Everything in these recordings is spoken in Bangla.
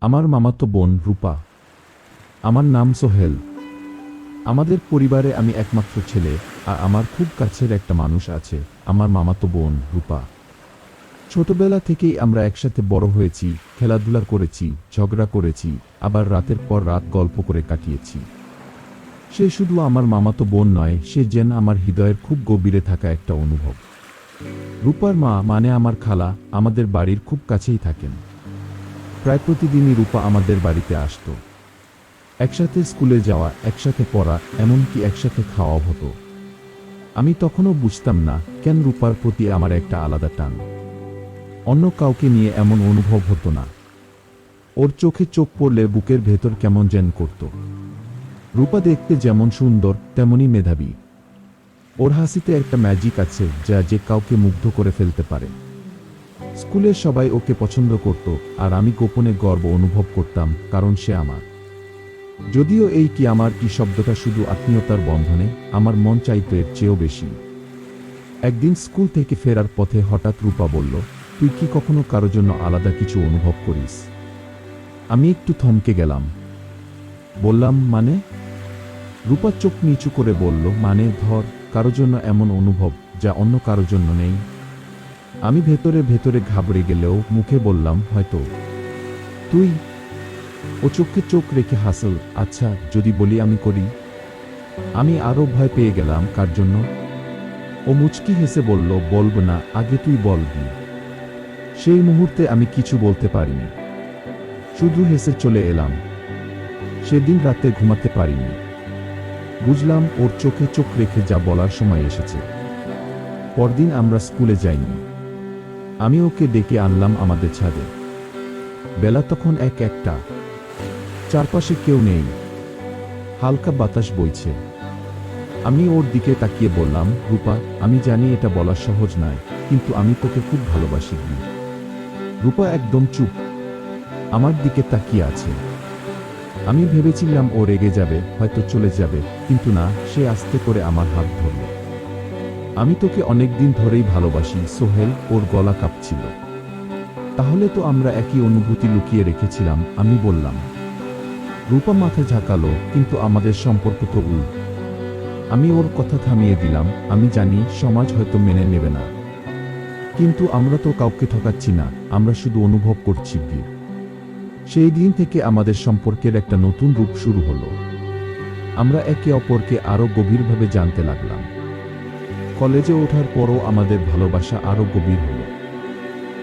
আমার মামাতো বোন, রূপা। আমার নাম সোহেল। আমাদের পরিবারে আমি একমাত্র ছেলে, আর আমার খুব কাছের একটা মানুষ আছে। আমার মামাতো বোন, রূপা। ছোটবেলা থেকেই আমরা একসাথে বড় হয়েছি, খেলাধুলা করেছি, ঝগড়া করেছি, আবার রাতের পর রাত গল্প করে কাটিয়েছি। সে শুধু আমার মামাতো বোন নয়, সে যেন আমার হৃদয়ের খুব গভীরে থাকা একটা অনুভব। রূপার মা মানে আমার খালা, আমাদের বাড়ির খুব কাছেই থাকেন। প্রায় প্রতিদিনই রূপা আমাদের বাড়িতে আসতো। একসাথে স্কুলে যাওয়া, একসাথে পড়া, এমনকি একসাথে খাওয়া হতো। আমি তখনও বুঝতাম না কেন রূপার প্রতি আমার একটা আলাদা টান। অন্য কাউকে নিয়ে এমন অনুভব হতো না। ওর চোখে চোখ পড়লে বুকের ভেতর কেমন যেন করত। রূপা দেখতে যেমন সুন্দর তেমনি মেধাবী। ওর হাসিতে একটা ম্যাজিক আছে যা যে কাউকে মুগ্ধ করে ফেলতে পারে। স্কুলের সবাই ওকে পছন্দ করত, আর আমি গোপনে গর্ব অনুভব করতাম, কারণ সে আমার। যদিও এই কি আমার কি শব্দটা শুধু আত্মীয়তার বন্ধনে, আমার মন চাইতো এর চেয়েও বেশি। একদিন স্কুল থেকে ফেরার পথে হঠাৎ রূপা বলল, তুই কি কখনো কারও জন্য আলাদা কিছু অনুভব করিস? আমি একটু থমকে গেলাম। বললাম মানে? রূপা চোখ নিচু করে বলল মানে ধর কারও জন্য এমন অনুভব যা অন্য কারও জন্য নেই। আমি ভেতরে ভেতরে ঘাবড়ে গেলেও মুখে বললাম, হয়তো। তুই? ও চোখে চোখ রেখে হাসল আচ্ছা যদি বলি আমি করি। আমি আরও ভয় পেয়ে গেলাম, কার জন্য? ও মুচকি হেসে বলল, বলব না, আগে তুই বলবি। সেই মুহূর্তে আমি কিছু বলতে পারিনি। শুধু হেসে চলে এলাম। সেদিন রাতে ঘুমাতে পারিনি। বুঝলাম, ওর চোখে চোখ রেখে যা বলার সময় এসেছে। পরদিন আমরা স্কুলে যাইনি। আমি ওকে ডেকে আনলাম আমাদের ছাদে। বেলা তখন এক একটা। চারপাশে কেউ নেই। হালকা বাতাস বইছে। আমি ওর দিকে তাকিয়ে বললাম, রূপা, আমি জানি এটা বলা সহজ নয়, কিন্তু আমি তোকে খুব ভালোবাসি রূপা একদম চুপ। আমার দিকে তাকিয়ে আছে। আমি ভেবেছিলাম ও রেগে যাবে, হয়তো চলে যাবে, কিন্তু না, সে আস্তে করে আমার হাত ধরল। আমি তোকে অনেকদিন ধরেই ভালোবাসি, সোহেল, ওর গলা কাঁপছিল। তাহলে তো আমরা একই অনুভূতি লুকিয়ে রেখেছিলাম, আমি বললাম। রূপা মাথা ঝাঁকালো, কিন্তু আমাদের সম্পর্ক তো উল। আমি ওর কথা থামিয়ে দিলাম, আমি জানি সমাজ হয়তো মেনে নেবে না। কিন্তু আমরা তো কাউকে ঠকাচ্ছি না, আমরা শুধু অনুভব করছি কি সেই দিন থেকে আমাদের সম্পর্কের একটা নতুন রূপ শুরু হলো। আমরা একে অপরকে আরও গভীরভাবে জানতে লাগলাম। কলেজে ওঠার পরও আমাদের ভালোবাসা আরও গভীর হল।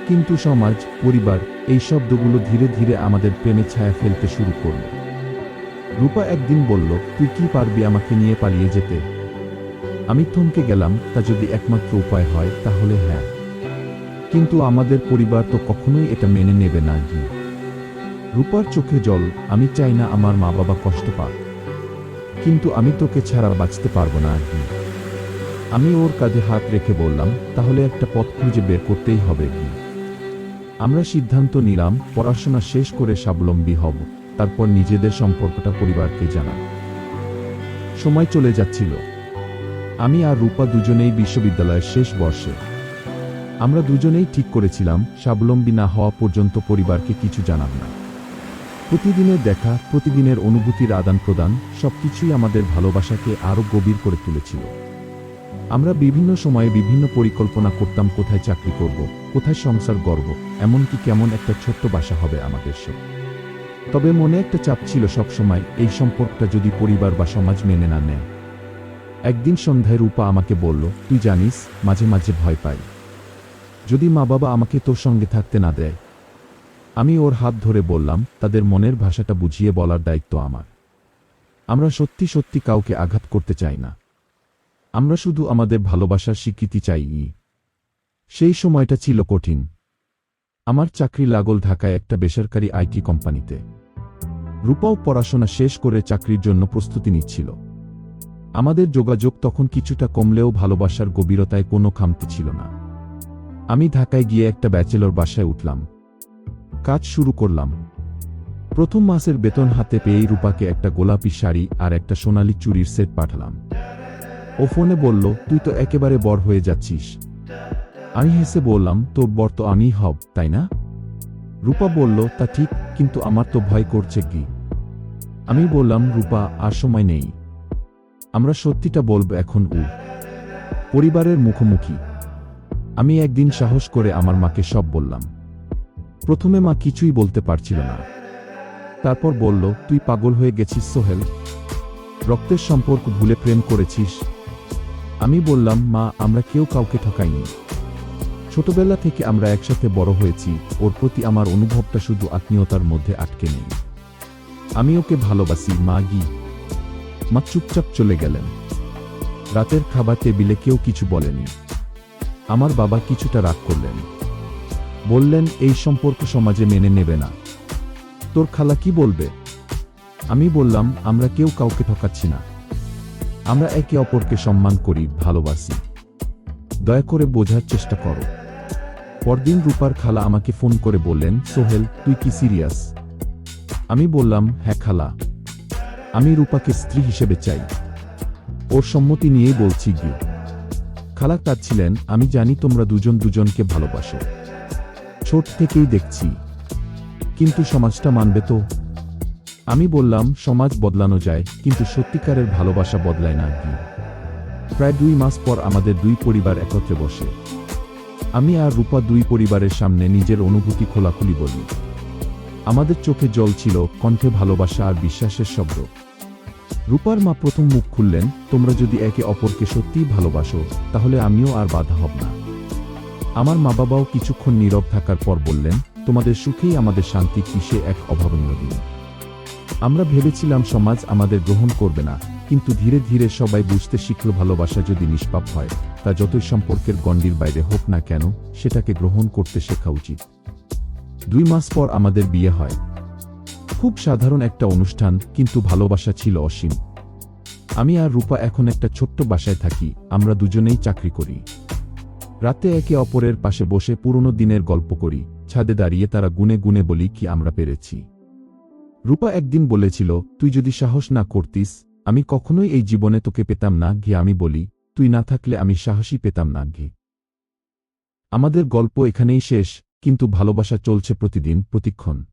কিন্তু সমাজ, পরিবার এই শব্দগুলো ধীরে ধীরে আমাদের প্রেমে ছায়া ফেলতে শুরু করল। রূপা একদিন বলল, তুই কি পারবি আমাকে নিয়ে পালিয়ে যেতে? আমি থমকে গেলাম, তা যদি একমাত্র উপায় হয়, তাহলে হ্যাঁ। কিন্তু আমাদের পরিবার তো কখনোই এটা মেনে নেবে না কি রূপার চোখে জল, আমি চাই না আমার মা বাবা কষ্ট পাক, কিন্তু আমি তোকে ছাড়া বাঁচতে পারব না আর কি আমি ওর কাঁধে হাত রেখে বললাম, তাহলে একটা পথ খুঁজে বের করতেই হবে কি আমরা সিদ্ধান্ত নিলাম, পড়াশোনা শেষ করে স্বাবলম্বী হব, তারপর নিজেদের সম্পর্কটা পরিবারকে জানা সময় চলে যাচ্ছিল। আমি আর রূপা দুজনেই বিশ্ববিদ্যালয়ের শেষ বর্ষে। আমরা দুজনেই ঠিক করেছিলাম, স্বাবলম্বী না হওয়া পর্যন্ত পরিবারকে কিছু জানাব না। প্রতিদিনের দেখা, প্রতিদিনের অনুভূতির আদান প্রদান সবকিছুই আমাদের ভালোবাসাকে আরও গভীর করে তুলেছিল। আমরা বিভিন্ন সময়ে বিভিন্ন পরিকল্পনা করতাম কোথায় চাকরি করব, কোথায় সংসার গর্ব এমনকি কেমন একটা ছোট্ট বাসা হবে আমাদের সব তবে মনে একটা চাপ ছিল সবসময়, এই সম্পর্কটা যদি পরিবার বা সমাজ মেনে না নেয়। একদিন সন্ধ্যায় রূপা আমাকে বলল, তুই জানিস, মাঝে মাঝে ভয় পাই। যদি মা বাবা আমাকে তোর সঙ্গে থাকতে না দেয়? আমি ওর হাত ধরে বললাম, তাদের মনের ভাষাটা বুঝিয়ে বলার দায়িত্ব আমার। আমরা সত্যি সত্যি কাউকে আঘাত করতে চাই না। আমরা শুধু আমাদের ভালোবাসার স্বীকৃতি চাই সেই সময়টা ছিল কঠিন। আমার চাকরি লাগল ঢাকায় একটা বেসরকারি আইটি কোম্পানিতে। রূপাও পড়াশোনা শেষ করে চাকরির জন্য প্রস্তুতি নিচ্ছিল। আমাদের যোগাযোগ তখন কিছুটা কমলেও ভালোবাসার গভীরতায় কোনো খামতি ছিল না। আমি ঢাকায় গিয়ে একটা ব্যাচেলর বাসায় উঠলাম। কাজ শুরু করলাম। প্রথম মাসের বেতন হাতে পেয়েই রূপাকে একটা গোলাপি শাড়ি আর একটা সোনালি চুরির সেট পাঠালাম। ও ফোনে বলল, তুই তো একেবারে বর হয়ে যাচ্ছিস। আমি হেসে বললাম, তোর বর তো আমিই হব, তাই না? রূপা বলল, তা ঠিক, কিন্তু আমার তো ভয় করছে কি? আমি বললাম, রূপা, আর সময় নেই। আমরা সত্যিটা বলব এখন উ। পরিবারের মুখোমুখি। আমি একদিন সাহস করে আমার মাকে সব বললাম। প্রথমে মা কিছুই বলতে পারছিল না। তারপর বলল, তুই পাগল হয়ে গেছিস সোহেল। রক্তের সম্পর্ক ভুলে প্রেম করেছিস। আমি বললাম, মা, আমরা কেউ কাউকে ঠকাইনি। ছোটবেলা থেকে আমরা একসাথে বড় হয়েছি, ওর প্রতি আমার অনুভবটা শুধু আত্মীয়তার মধ্যে আটকে নেই। আমি ওকে ভালোবাসি, মা গি মা চুপচাপ চলে গেলেন। রাতের খাবার টেবিলে কেউ কিছু বলেনি। আমার বাবা কিছুটা রাগ করলেন। বললেন, এই সম্পর্ক সমাজে মেনে নেবে না। তোর খালা কি বলবে? আমি বললাম, আমরা কেউ কাউকে ঠকাচ্ছি না। আমরা একে অপরকে সম্মান করি, ভালোবাসি। দয়া করে বোঝার চেষ্টা করো। পরদিন রূপার খালা আমাকে ফোন করে বললেন, সোহেল, তুই কি সিরিয়াস? আমি বললাম হ্যাঁ খালা। আমি রূপাকে স্ত্রী হিসেবে চাই। ওর সম্মতি নিয়েই বলছি গিয়ে। খালা কাঁদছিলেন আমি জানি তোমরা দুজন দুজনকে ভালোবাসো। ছোট থেকেই দেখছি। কিন্তু সমাজটা মানবে তো? আমি বললাম, সমাজ বদলানো যায়, কিন্তু সত্যিকারের ভালোবাসা বদলায় না কি প্রায় দুই মাস পর আমাদের দুই পরিবার একত্রে বসে। আমি আর রূপা দুই পরিবারের সামনে নিজের অনুভূতি খোলাখুলি বলি। আমাদের চোখে জল ছিল, কণ্ঠে ভালোবাসা আর বিশ্বাসের শব্দ। রূপার মা প্রথম মুখ খুললেন, তোমরা যদি একে অপরকে সত্যিই ভালোবাসো, তাহলে আমিও আর বাধা হব না। আমার মা বাবাও কিছুক্ষণ নীরব থাকার পর বললেন, তোমাদের সুখেই আমাদের শান্তি কিসে এক অভাবনীয় দিন। আমরা ভেবেছিলাম সমাজ আমাদের গ্রহণ করবে না, কিন্তু ধীরে ধীরে সবাই বুঝতে শিখল ভালোবাসা যদি নিষ্পাপ হয়, তা যতই সম্পর্কের গণ্ডির বাইরে হোক না কেন, সেটাকে গ্রহণ করতে শেখা উচিত। দুই মাস পর আমাদের বিয়ে হয়। খুব সাধারণ একটা অনুষ্ঠান, কিন্তু ভালোবাসা ছিল অসীম। আমি আর রূপা এখন একটা ছোট্ট বাসায় থাকি, আমরা দুজনেই চাকরি করি। রাতে একে অপরের পাশে বসে পুরনো দিনের গল্প করি, ছাদে দাঁড়িয়ে তারা গুনে গুনে বলি কি আমরা পেরেছি। রূপা একদিন বলেছিল, তুই যদি সাহস না করতিস, আমি কখনোই এই জীবনে তোকে পেতাম না ঘি। আমি বলি, তুই না থাকলে আমি সাহসী পেতাম না ঘি। আমাদের গল্প এখানেই শেষ, কিন্তু ভালোবাসা চলছে প্রতিদিন, প্রতিক্ষণ।